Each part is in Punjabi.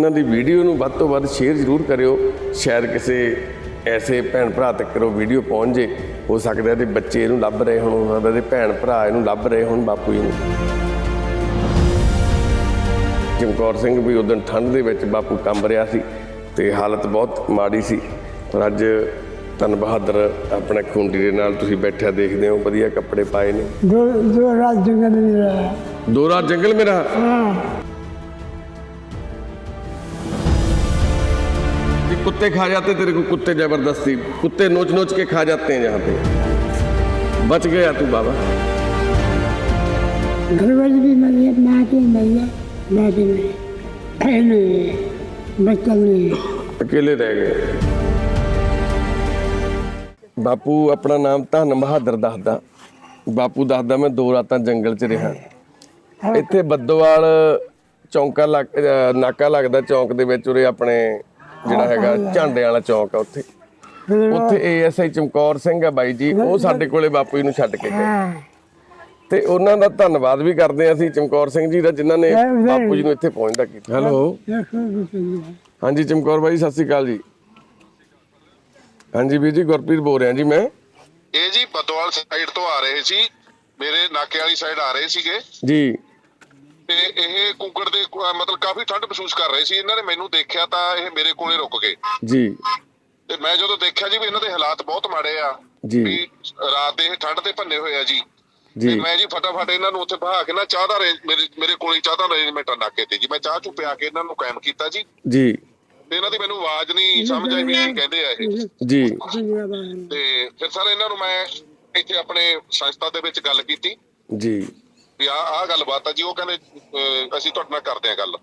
ਇਹਨਾਂ ਦੀ ਵੀਡੀਓ ਨੂੰ ਵੱਧ ਤੋਂ ਵੱਧ ਸ਼ੇਅਰ ਜ਼ਰੂਰ ਕਰਿਓ। ਸ਼ਾਇਦ ਕਿਸੇ ਐਸੇ ਭੈਣ ਭਰਾ ਤੱਕ ਕਰੋ ਵੀਡੀਓ ਪਹੁੰਚ ਜੇ। ਹੋ ਸਕਦਾ ਤੇ ਬੱਚੇ ਇਹਨੂੰ ਲੱਭ ਰਹੇ ਹੋਣ ਹੋ ਸਕਦਾ ਭੈਣ ਭਰਾ ਇਹਨੂੰ ਲੱਭ ਰਹੇ ਹੋਣ ਬਾਪੂ ਜੀ ਨੂੰ। ਜਮਕੌਰ ਸਿੰਘ ਵੀ ਉਦੋਂ ਠੰਡ ਦੇ ਵਿੱਚ ਬਾਪੂ ਕੰਬ ਰਿਹਾ ਸੀ ਤੇ ਹਾਲਤ ਬਹੁਤ ਮਾੜੀ ਸੀ। ਪਰ ਅੱਜ ਤਨ ਬਹਾਦਰ ਆਪਣੇ ਖੁੰਡੀ ਦੇ ਨਾਲ ਤੁਸੀਂ ਬੈਠਿਆ ਦੇਖਦੇ ਹੋ ਵਧੀਆ ਕੱਪੜੇ ਪਾਏ ਨੇ। ਦੋ ਰਾਜ ਜੰਗਲ ਮੇਰਾ। ਦੋ ਰਾਤ ਜੰਗਲ ਮੇਂ ਹਾਂ। ये कुत्ते खा जाते तेरे को कुत्ते जबरदस्ती कुत्ते नोच नोच के खा जाते हैं यहाँ पे बच गया तू बाबा घर वाली भी मर गई माँ की मर गया दादी में बहन नहीं बच्चा नहीं ਅਕੇਲੇ ਰਹਿ ਗਏ ਬਾਪੂ ਆਪਣਾ ਨਾਮ ਧੰਨ ਬਹਾਦਰ ਦੱਸਦਾ ਬਾਪੂ ਦੱਸਦਾ ਮੈਂ ਦੋ ਰਾਤਾਂ ਜੰਗਲ 'ਚ ਰਿਹਾ ਇੱਥੇ ਬੱਦੋਵਾਲ ਚੌਂਕਾ ਲੱਗ- ਅਹ ਨਾਕਾ ਲੱਗਦਾ ਚੌਂਕ ਦੇ ਵਿੱਚ ਉਰੇ ਆਪਣੇ ਜਿਹੜਾ ਹੈਗਾ ਝਾਂਡੇ ਵਾਲਾ ਚੌਕ ਆ ਉੱਥੇ। ਉੱਥੇ ਏਐਸਆਈ ਚਮਕੌਰ ਸਿੰਘ ਆ ਬਾਈ ਜੀ ਉਹ ਸਾਡੇ ਕੋਲੇ ਬਾਪੂ ਜੀ ਨੂੰ ਛੱਡ ਕੇ ਗਏ। ਤੇ ਉਹਨਾਂ ਦਾ ਧੰਨਵਾਦ ਵੀ ਕਰਦੇ ਆ ਅਸੀਂ ਚਮਕੌਰ ਸਿੰਘ ਜੀ ਦਾ ਜਿਨ੍ਹਾਂ ਨੇ ਬਾਪੂ ਜੀ ਨੂੰ ਇੱਥੇ ਪਹੁੰਚਦਾ ਕੀਤਾ। ਹੈਲੋ। ਹਾਂਜੀ ਚਮਕੌਰ ਬਾਈ ਸਤਿ ਸ੍ਰੀ ਅਕਾਲ ਜੀ। ਹਾਂਜੀ ਵੀਰ ਜੀ ਗੁਰਪ੍ਰੀਤ ਬੋਲ ਰਿਹਾ ਜੀ ਮੈਂ। ਇਹ ਜੀ ਬਦੋਵਾਲ ਸਾਈਡ ਤੋਂ ਆ ਰਹੇ ਸੀ। ਮੇਰੇ ਨਾਕੇ ਵਾਲੀ ਸਾਈਡ ਆ ਰਹੇ ਸੀਗੇ। ਜੀ। ਤੇ ਇਹ ਕੁੰਗੜ ਦੇ ਮਤਲਬ ਕਾਫੀ ਠੰਡ ਮਹਿਸੂਸ ਕਰ ਰਹੇ ਸੀ। ਇਹਨਾਂ ਨੇ ਮੈਨੂੰ ਦੇਖਿਆ ਤਾਂ ਇਹ ਮੇਰੇ ਕੋਲੇ ਰੁਕ ਗਏ। ਜੀ। ਤੇ ਮੈਂ ਜਦੋਂ ਦੇਖਿਆ ਜੀ ਵੀ ਇਹਨਾਂ ਦੇ ਹਾਲਾਤ ਬਹੁਤ ਮਾੜੇ ਆ ਜੀ। ਰਾਤ ਦੇ ਠੰਡ ਤੇ ਭੰਨੇ ਹੋਏ ਆ ਜੀ। ਤੇ ਮੈਂ ਜੀ ਫਟਾਫਟ ਇਹਨਾਂ ਨੂੰ ਉੱਥੇ ਬਹਾ ਕੇ ਨਾ ਚਾਹ ਦਾ ਮੇਰੇ ਮੇਰੇ ਕੋਲੇ ਚਾਹ ਦਾ ਅਰੇਂਜਮੈਂਟ ਨਾਕੇ ਤੇ ਜੀ। ਮੈਂ ਚਾਹ ਚੁ ਪਿਆ ਕੇ ਇਹਨਾਂ ਨੂੰ ਕਾਇਮ ਕੀਤਾ ਜੀ। ਜੀ। ਤੇ ਇਹਨਾਂ ਦੀ ਮੈਨੂੰ ਆਵਾਜ਼ ਨਹੀਂ ਸਮਝ ਆਈ ਵੀ ਕਹਿੰਦੇ ਆ ਇਹ। ਜੀ। ਤੇ ਫਿਰ ਸਰ ਇਹਨਾਂ ਨੂੰ ਮੈਂ ਇੱਥੇ ਆਪਣੇ ਸੰਸਥਾ ਦੇ ਵਿੱਚ ਗੱਲ ਕੀਤੀ। ਜੀ। ਵੀ ਆ ਆ ਗੱਲਬਾਤ ਆ ਜੀ ਉਹ ਕਹਿੰਦੇ ਅਸੀਂ ਤੁਹਾਡੇ ਨਾਲ ਕਰਦੇ ਆ ਗੱਲ।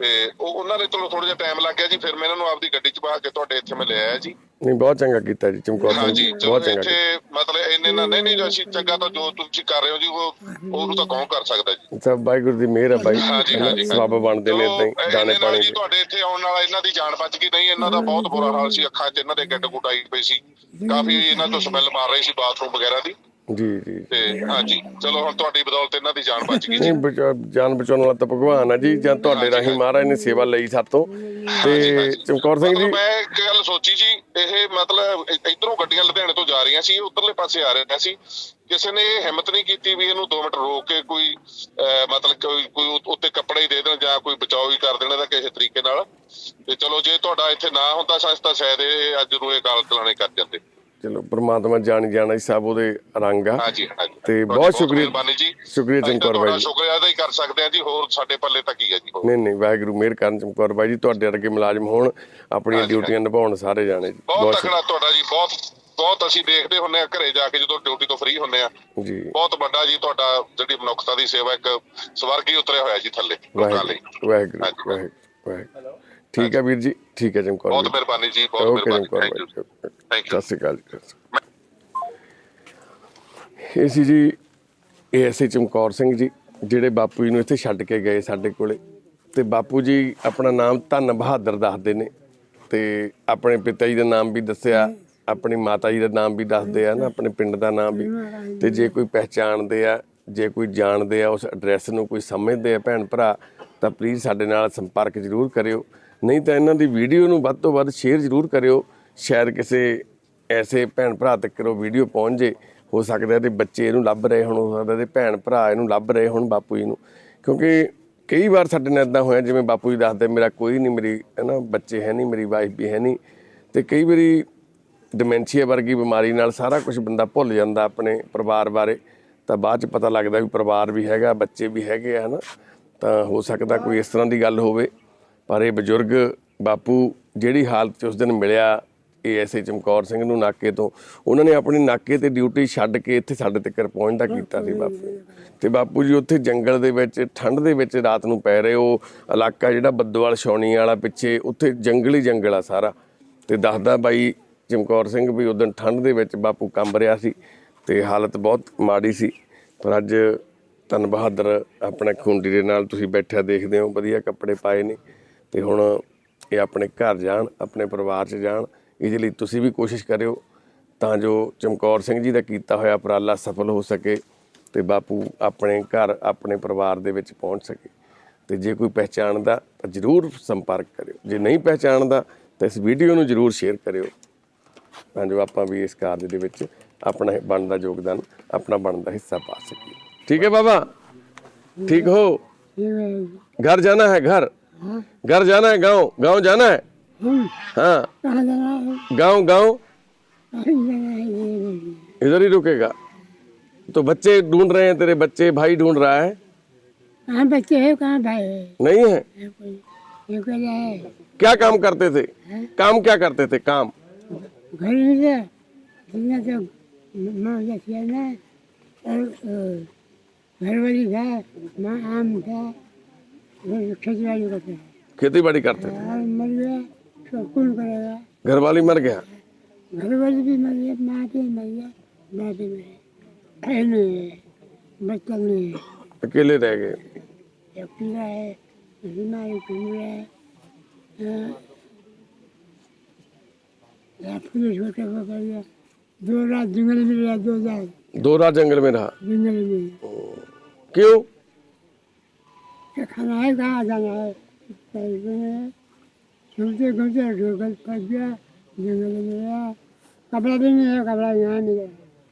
ਤੇ ਉਹ ਉਹਨਾਂ ਨੇ ਚਲੋ ਥੋੜਾ ਜਿਹਾ ਟਾਈਮ ਲੱਗ ਗਿਆ ਜੀ ਫਿਰ ਮੈਂ ਇਹਨਾਂ ਨੂੰ ਆਪਦੀ ਗੱਡੀ 'ਚ ਬਹਾ ਕੇ ਤੁਹਾਡੇ ਇੱਥੇ ਮੈਂ ਲੈ ਆਇਆ ਜੀ। ਨਹੀਂ ਬਹੁਤ ਚੰਗਾ ਕੀਤਾ ਜੀ ਚਮਕੌਰ ਸਿੰਘ ਜੀ ਬਹੁਤ ਚੰਗਾ ਇੱਥੇ ਮਤਲਬ ਇੰਨੇ ਨਾ ਨਹੀਂ ਨਹੀਂ ਅਸੀਂ ਚੰਗਾ ਤਾਂ ਜੋ ਤੁਸੀਂ ਕਰ ਰਹੇ ਹੋ ਜੀ ਉਹ ਉਹਨੂੰ ਤਾਂ ਕੌਣ ਕਰ ਸਕਦਾ ਜੀ? ਸਭ ਵਾਹਿਗੁਰੂ ਦੀ ਮਿਹਰ ਹੈ ਬਾਈ। ਸਵਾਬ ਬਣਦੇ ਨੇ ਇਦਾਂ ਦਾਣੇ ਇਹਦੇ ਨਾਲ ਪਾਣੀ ਜੀ ਤੁਹਾਡੇ ਇੱਥੇ ਆਉਣ ਨਾਲ ਇਹਨਾਂ ਦੀ ਜਾਨ ਬਚ ਗਈ ਨਹੀਂ ਇਹਨਾਂ ਦਾ ਬਹੁਤ ਬੁਰਾ ਹਾਲ ਸੀ ਅੱਖਾਂ 'ਚ ਇਹਨਾਂ ਦੇ ਗੱਡ ਆਈ ਪਈ ਸੀ। ਕਾਫੀ ਇਹਨਾਂ ਤੋਂ ਸਮੈਲ ਮਾਰ ਰਹੀ ਸੀ ਬਾਥਰੂਮ ਵਗੈਰਾ ਦੀ। ਜੀ ਜੀ। ਤੇ ਹਾਂਜੀ ਚਲੋ ਹੁਣ ਤੁਹਾਡੀ ਬਦੌਲਤ ਇਹਨਾਂ ਦੀ ਜਾਨ ਬਚ ਗਈ ਜੀ। ਨਹੀਂ ਬਚਾ- ਜਾਨ ਬਚਾਉਣ ਵਾਲਾ ਤਾਂ ਭਗਵਾਨ ਆ ਜੀ ਜਾਂ ਤੁਹਾਡੇ ਰਾਹੀਂ ਮਹਾਰਾਜ ਨੇ ਸੇਵਾ ਲਈ ਸਾਤੋਂ। ਤੇ ਚਮਕੌਰ ਸਿੰਘ ਜੀ ਮਤਲਬ ਮੈਂ ਇੱਕ ਗੱਲ ਸੋਚੀ ਜੀ ਇਹ ਮਤਲਬ ਇ- ਇੱਧਰੋਂ ਗੱਡੀਆਂ ਲੁਧਿਆਣੇ ਤੋਂ ਜਾ ਰਹੀਆਂ ਸੀ ਉਧਰਲੇ ਪਾਸੇ ਆ ਰਹੀਆਂ ਸੀ। ਕਿਸੇ ਨੇ ਇਹ ਹਿੰਮਤ ਨਹੀਂ ਕੀਤੀ ਵੀ ਇਹਨੂੰ 2 ਮਿੰਟ ਰੋਕ ਕੇ ਕੋਈ ਅਹ, ਮਤਲਬ ਕੋਈ ਕੋਈ ਉ- ਉੱਤੇ ਕੱਪੜੇ ਹੀ ਦੇ ਦੇਣ ਜਾਂ ਕੋਈ ਬਚਾਓ ਹੀ ਕਰ ਦੇਣ ਇਹਦਾ ਕਿਸੇ ਤਰੀਕੇ ਨਾਲ। ਤੇ ਚਲੋ ਜੇ ਤੁਹਾਡਾ ਇੱਥੇ ਨਾ ਹੁੰਦਾ ਸੰਸਥਾ ਸ਼ਾਇਦ ਇਹ ਅੱਜ ਨੂੰ ਇਹ ਗਾਲ ਚਲਾਣੇ ਕਰ ਜਾਂਦੇ। ਚਲੋ ਪ੍ਰਮਾਤਮਾ ਜਾਣੀ ਜਾਣਾ ਸਭ ਉਹਦੇ ਰੰਗ ਆ। ਹਾਂਜੀ ਹਾਂਜੀ। ਤੇ ਬਹੁਤ ਸ਼ੁਕਰੀਆ ਮਿਹਰਬਾਨੀ ਜੀ। ਸ਼ੁਕਰੀਆ ਚਮਕੌਰ ਤੁਹਾਡਾ ਬਾਈ ਜੀ। ਸ਼ੁਕਰੀਆ ਅਦਾ ਹੀ ਕਰ ਸਕਦੇ ਹਾਂ ਜੀ। ਹੋਰ ਸਾਡੇ ਪੱਲੇ ਤੱਕ ਹੀ ਹੈ ਜੀ। ਨਹੀਂ ਨਹੀਂ ਵਾਹਿਗੁਰੂ ਮਿਹਰ ਕਰਨ ਚਮਕੌਰ ਬਾਈ ਜੀ। ਤੁਹਾਡੇ ਵਰਗੇ ਮੁਲਾਜ਼ਮ ਹੋਣ ਆਪਣੀਆਂ ਡਿਊਟੀਆਂ ਨਿਭਾਉਣ ਸਾਰੇ ਜਾਣੇ। ਜੀ ਬਹੁਤ ਬਹੁਤ ਤਕੜਾ ਤੁਹਾਡਾ ਜੀ। ਬਹੁਤ ਬਹੁਤ ਅਸੀਂ ਦੇਖਦੇ ਹੁੰਨੇ ਆ ਘਰੇ ਜਾ ਕੇ ਜਦੋਂ ਡਿਊਟੀ ਤੋਂ ਫ੍ਰੀ ਹੁੰਨੇ ਆ ਸ਼ੁਕਰੀਆ। ਜੀ। ਬਹੁਤ ਵੱਡਾ ਜੀ ਤੁਹਾਡਾ ਜਿਹੜੀ ਮਨੁੱਖਤਾ ਦੀ ਸੇਵਾ ਇੱਕ ਸਵਰਗ ਹੀ ਉਤਰਿਆ ਹੋਇਆ ਜੀ ਥੱਲੇ ਲੋਕਾਂ ਲਈ ਵਾਹਿਗੁਰੂ ਵਾਹਿਗੁਰੂ। ਵਾਹਿਗੁਰੂ ਵਾਹਿਗੁਰੂ। ਠੀਕ ਹੈ ਵੀਰ ਜੀ ਠੀਕ ਹੈ ਚਮਕੌਰ ਬਹੁਤ ਮਿਹਰਬਾਨੀ ਜੀ ਬਹੁਤ ਓਕੇ ਮਿਹਰਬਾਨੀ। ਚਮਕੌਰ ਥੈਂਕ ਯੂ Thank ਸਤਿ ਸ਼੍ਰੀ ਅਕਾਲ ਜੀ। ਇਹ ਸੀ ਜੀ ਏਐਸਏ ਚਮਕੌਰ ਸਿੰਘ ਜੀ, ਜਿਹੜੇ ਬਾਪੂ ਜੀ ਨੂੰ ਇੱਥੇ ਛੱਡ ਕੇ ਗਏ ਸਾਡੇ ਕੋਲੇ। ਤੇ ਬਾਪੂ ਜੀ ਆਪਣਾ ਨਾਮ ਧੰਨ ਬਹਾਦਰ ਦੱਸਦੇ ਨੇ। ਤੇ ਆਪਣੇ ਪਿਤਾ ਜੀ ਦਾ ਨਾਮ ਵੀ ਦੱਸਿਆ, ਆਪਣੀ ਮਾਤਾ ਜੀ ਦਾ ਨਾਮ ਵੀ ਦੱਸਦੇ ਆ ਨਾ, ਆਪਣੇ ਪਿੰਡ ਦਾ ਨਾਮ ਵੀ। ਤੇ ਜੇ ਕੋਈ ਪਹਿਚਾਣਦੇ ਆ, ਜੇ ਕੋਈ ਜਾਣਦੇ ਆ, ਉਸ ਐਡਰੈਸ ਨੂੰ ਕੋਈ ਸਮਝਦੇ ਆ ਭੈਣ ਭਰਾ, ਤਾਂ ਪਲੀਜ਼ ਸਾਡੇ ਨਾਲ ਸੰਪਰਕ ਜ਼ਰੂਰ ਕਰਿਓ। ਨਹੀਂ ਤਾਂ ਇਹਨਾਂ ਦੀ ਵੀਡੀਓ ਨੂੰ ਵੱਧ ਤੋਂ ਵੱਧ ਸ਼ੇਅਰ ਜ਼ਰੂਰ ਕਰਿਓ। ਸ਼ਾਇਦ ਕਿਸੇ ਐਸੇ ਭੈਣ ਭਰਾ ਤੱਕ ਉਹ ਵੀਡੀਓ ਪਹੁੰਚ ਜੇ, ਹੋ ਸਕਦਾ ਇਹਦੇ ਬੱਚੇ ਇਹਨੂੰ ਲੱਭ ਰਹੇ ਹੋਣ, ਹੋ ਸਕਦਾ ਇਹਦੇ ਭੈਣ ਭਰਾ ਇਹਨੂੰ ਲੱਭ ਰਹੇ ਹੋਣ ਬਾਪੂ ਜੀ ਨੂੰ। ਕਿਉਂਕਿ ਕਈ ਵਾਰ ਸਾਡੇ ਨਾਲ ਇਦਾਂ ਹੋਇਆ, ਜਿਵੇਂ ਬਾਪੂ ਜੀ ਦੱਸਦੇ, ਮੇਰਾ ਕੋਈ ਨਹੀਂ ਮੇਰੀ, ਹੈ ਨਾ, ਬੱਚੇ ਹੈ ਨਹੀਂ ਮੇਰੀ ਵਾਈਫ ਵੀ ਹੈ ਨਹੀਂ ਤੇ ਕਈ ਵਾਰੀ ਡਿਮੈਂਸ਼ੀਆ ਵਰਗੀ ਬਿਮਾਰੀ ਨਾਲ ਸਾਰਾ ਕੁਝ ਬੰਦਾ ਭੁੱਲ ਜਾਂਦਾ ਆਪਣੇ ਪਰਿਵਾਰ ਬਾਰੇ। ਤਾਂ ਬਾਅਦ ਚ ਪਤਾ ਲੱਗਦਾ ਵੀ ਪਰਿਵਾਰ ਵੀ ਹੈਗਾ, ਬੱਚੇ ਵੀ ਹੈਗੇ ਆ ਹਨਾ ਤਾਂ ਹੋ ਸਕਦਾ ਕੋਈ ਇਸ ਤਰ੍ਹਾਂ ਦੀ ਗੱਲ ਹੋਵੇ। ਪਰ ਇਹ ਬਜ਼ੁਰਗ ਬਾਪੂ, ਜਿਹੜੀ ਹਾਲਤ 'ਚ ਉਸ ਦਿਨ ਮਿਲਿਆ ਏਐਸਏ ਚਮਕੌਰ ਸਿੰਘ ਨੂੰ ਨਾਕੇ ਤੋਂ। ਉਹਨਾਂ ਨੇ ਆਪਣੀ ਨਾਕੇ ਤੇ ਡਿਊਟੀ ਛੱਡ ਕੇ ਇੱਥੇ ਸਾਡੇ ਤੱਕ ਪਹੁੰਚਦਾ ਕੀਤਾ ਸੀ ਬਾਪੂ ਤੇ ਬਾਪੂ ਜੀ, ਉੱਥੇ ਜੰਗਲ ਦੇ ਵਿੱਚ, ਠੰਡ ਦੇ ਵਿੱਚ ਰਾਤ ਨੂੰ ਪੈ ਰਹੇ ਉਹ ਇਲਾਕਾ ਜਿਹੜਾ ਬੱਦੋਵਾਲ ਛਾਉਣੀ ਵਾਲਾ ਪਿੱਛੇ, ਉੱਥੇ ਜੰਗਲੀ ਜੰਗਲ ਆ ਸਾਰਾ। ਤੇ ਦੱਸਦਾ ਬਾਈ ਚਮਕੌਰ ਸਿੰਘ ਵੀ ਉਦੋਂ ਠੰਡ ਦੇ ਵਿੱਚ ਬਾਪੂ ਕੰਬ ਰਿਹਾ ਸੀ ਤੇ ਹਾਲਤ ਬਹੁਤ ਮਾੜੀ ਸੀ। ਪਰ ਅੱਜ ਧੰਨ ਬਹਾਦਰ ਆਪਣੇ ਖੁੰਡੀ ਦੇ ਨਾਲ ਤੁਸੀਂ ਬੈਠਿਆ ਦੇਖਦੇ ਹੋ, ਵਧੀਆ ਕੱਪੜੇ ਪਾਏ ਨੇ। ਤੇ ਹੁਣ ਇਹ ਆਪਣੇ ਘਰ ਜਾਣ, ਆਪਣੇ ਪਰਿਵਾਰ 'ਚ ਜਾਣ ਇਹਦੇ ਲਈ ਤੁਸੀਂ ਵੀ ਕੋਸ਼ਿਸ਼ ਕਰਿਓ ਤਾਂ ਜੋ ਚਮਕੌਰ ਸਿੰਘ ਜੀ ਦਾ ਕੀਤਾ ਹੋਇਆ ਉਪਰਾਲਾ ਸਫਲ ਹੋ ਸਕੇ ਤੇ ਬਾਪੂ ਆਪਣੇ ਘਰ ਆਪਣੇ ਪਰਿਵਾਰ ਦੇ ਵਿੱਚ ਪਹੁੰਚ ਸਕੇ ਤੇ ਜੇ ਕੋਈ ਪਹਿਚਾਣਦਾ ਤਾਂ ਜਰੂਰ ਸੰਪਰਕ ਕਰਿਓ ਜੇ ਨਹੀਂ ਪਹਿਚਾਣਦਾ ਤਾਂ ਇਸ ਵੀਡੀਓ ਨੂੰ ਜਰੂਰ ਸ਼ੇਅਰ ਕਰਿਓ ਤਾਂ ਜੋ ਆਪਾਂ ਵੀ ਇਸ ਕਾਰਜ ਦੇ ਵਿੱਚ ਆਪਣਾ ਬਣਦਾ ਯੋਗਦਾਨ ਆਪਣਾ ਬਣਦਾ ਹਿੱਸਾ ਪਾ ਸਕੀਏ ਠੀਕ ਹੈ ਬਾਬਾ ठीक हो ये है घर जाना है घर हाँ घर जाना है गांव गांव जाना है हम हाँ। गाँव है। इधर ही रुकेगा। तो बच्चे ढूंढ रहे हैं तेरे बच्चे भाई ढूंढ रहा है? कहाँ बच्चे है कहाँ भाई? है? नहीं है। है क्या काम करते थे? है? काम क्या करते थे? काम? घर तो घर वाली था माँ आम था खेती बाड़ी करते हैं खेती बाड़ी करते थे। मर गया तो कौन करेगा? घर वाली मर गया। घर वाली भी मर गया माँ भी मर गया मर गई है नहीं है बच्चा नहीं है। अकेले रह गए। एक पीला है बीमारी घूम रहा है। हाँ। पुलिस दो रात जंगल में रहा दो रात। दो रात जंगल में रहा। जंगल में। क्यों? खाना है कहाँ जाना है? में घूमते घूमते ढोकल फंस गया जंगल में रहा कपड़ा भी नहीं है कपड़ा यहाँ नहीं है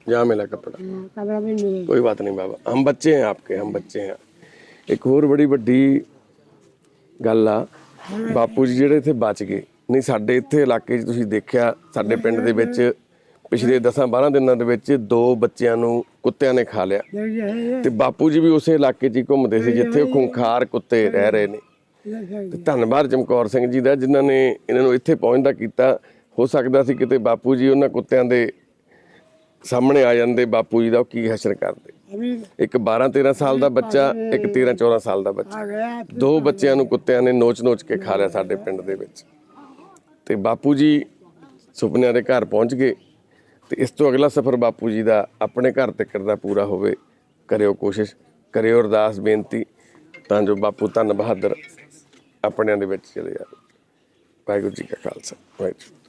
यहाँ मिला कपड़ा हाँ, कपड़ा भी नहीं है ਕੋਈ ਬਾਤ ਨਹੀਂ ਬਾਬਾ ਹਮ ਬੱਚੇ हैं आपके हम बच्चे हैं ਇੱਕ ਹੋਰ ਬੜੀ ਵੱਡੀ ਗੱਲ ਆ ਬਾਪੂ ਜੀ ਜਿਹੜੇ ਇੱਥੇ ਬਚ ਗਏ ਨਹੀਂ ਸਾਡੇ ਇੱਥੇ ਇਲਾਕੇ 'ਚ ਤੁਸੀਂ ਦੇਖਿਆ ਸਾਡੇ ਪਿੰਡ ਦੇ ਵਿੱਚ ਪਿਛਲੇ 10-12 ਦਿਨਾਂ ਦੇ ਵਿੱਚ ਦੋ ਬੱਚਿਆਂ ਨੂੰ ਕੁੱਤਿਆਂ ਨੇ ਖਾ ਲਿਆ ये जो है ये ਤੇ ਬਾਪੂ ਜੀ ਵੀ ਉਸੇ ਇਲਾਕੇ 'ਚ ਹੀ ਘੁੰਮਦੇ ਸੀ ਜਿੱਥੇ ਉਹ ਖੁੰਖਾਰ ਕੁੱਤੇ ਰਹਿ ਰਹੇ ਨੇ ये सही ਧੰਨਵਾਦ ਚਮਕੌਰ ਸਿੰਘ ਜੀ ਦਾ ਜਿਨ੍ਹਾਂ ਨੇ ਇਹਨਾਂ ਨੂੰ ਇੱਥੇ ਪਹੁੰਚਦਾ ਕੀਤਾ। ਹੋ ਸਕਦਾ ਸੀ ਕਿਤੇ ਬਾਪੂ ਜੀ ਉਹਨਾਂ ਕੁੱਤਿਆਂ ਦੇ ਸਾਹਮਣੇ ਆ ਜਾਂਦੇ ਬਾਪੂ ਜੀ ਦਾ ਉਹ ਕੀ ਹਸ਼ਰ ਕਰਦੇ। ਇੱਕ 12 13 ਸਾਲ ਦਾ ਬੱਚਾ ਇੱਕ 13 14 ਸਾਲ ਦਾ ਬੱਚਾ। ਦੋ ਬੱਚਿਆਂ ਨੂੰ ਕੁੱਤਿਆਂ ਨੇ ਨੋਚ-ਨੋਚ ਕੇ ਖਾ ਲਿਆ ਸਾਡੇ ਪਿੰਡ ਦੇ ਵਿੱਚ। ਤੇ ਬਾਪੂ ਜੀ ਸੁਪਨਿਆਂ ਦੇ ਘਰ ਪਹੁੰਚ ਗਏ। ਤੇ ਇਸ ਤੋਂ ਅਗਲਾ ਸਫ਼ਰ ਬਾਪੂ ਜੀ ਦਾ ਆਪਣੇ ਘਰ ਤੱਕ ਦਾ ਪੂਰਾ ਹੋਵੇ। ਕਰਿਓ ਕੋਸ਼ਿਸ਼ ਕਰਿਓ ਅਰਦਾਸ ਬੇਨਤੀ। ਤਾਂ ਜੋ ਬਾਪੂ ਧੰਨ ਬਹਾਦਰ ਆਪਣਿਆਂ ਦੇ ਵਿੱਚ ਚਲੇ ਜਾਵੇ ਵਾਹਿਗੁਰੂ ਜੀ ਕਾ ਖਾਲਸਾ। ਵਾਹਿਗੁਰੂ